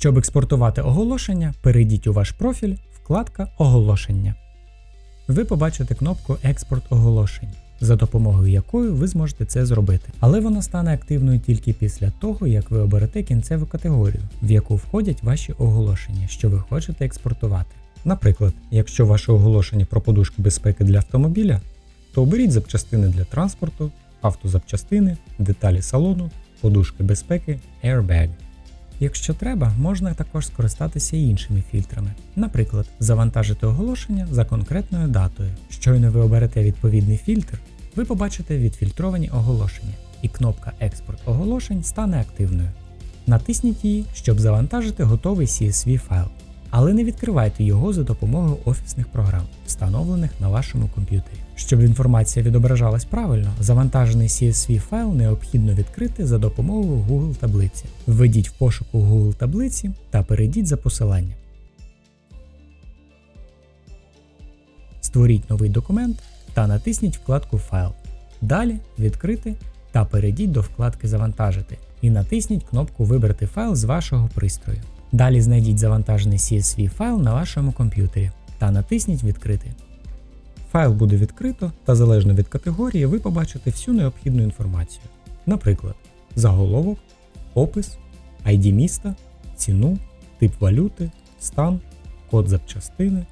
Щоб експортувати оголошення, перейдіть у ваш профіль, вкладка Оголошення. Ви побачите кнопку Експорт оголошень, за допомогою якої ви зможете це зробити. Але вона стане активною тільки після того, як ви оберете кінцеву категорію, в яку входять ваші оголошення, що ви хочете експортувати. Наприклад, якщо ваше оголошення про подушки безпеки для автомобіля, то оберіть запчастини для транспорту, автозапчастини, деталі салону, подушки безпеки, airbag. Якщо треба, можна також скористатися іншими фільтрами. Наприклад, завантажити оголошення за конкретною датою. Щойно ви оберете відповідний фільтр, ви побачите відфільтровані оголошення, і кнопка Експорт оголошень стане активною. Натисніть її, щоб завантажити готовий CSV файл, але не відкривайте його за допомогою офісних програм, встановлених на вашому комп'ютері. Щоб інформація відображалась правильно, завантажений CSV файл необхідно відкрити за допомогою Google таблиці. Введіть в пошуку Google таблиці та перейдіть за посиланням. Створіть новий документ та натисніть вкладку Файл. Далі відкрити та перейдіть до вкладки Завантажити і натисніть кнопку Вибрати файл з вашого пристрою. Далі знайдіть завантажений CSV файл на вашому комп'ютері та натисніть Відкрити. Файл буде відкрито та залежно від категорії ви побачите всю необхідну інформацію. Наприклад, заголовок, опис, ID міста, ціну, тип валюти, стан, код запчастини,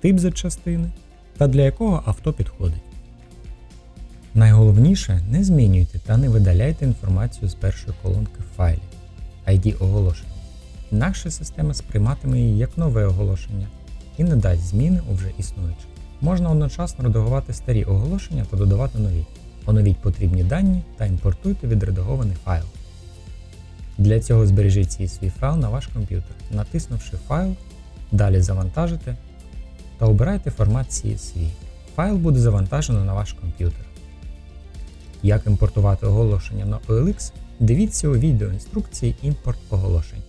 тип запчастини та для якого авто підходить. Найголовніше не змінюйте та не видаляйте інформацію з першої колонки в файлі ID оголошення. Інакше система сприйматиме її як нове оголошення і не дасть зміни у вже існуюче. Можна одночасно редагувати старі оголошення та додавати нові. Оновіть потрібні дані та імпортуйте відредагований файл. Для цього збережіть CSV файл на ваш комп'ютер, натиснувши файл, далі завантажите та обирайте формат CSV. Файл буде завантажено на ваш комп'ютер. Як імпортувати оголошення на OLX, дивіться у відео інструкції імпорт оголошень.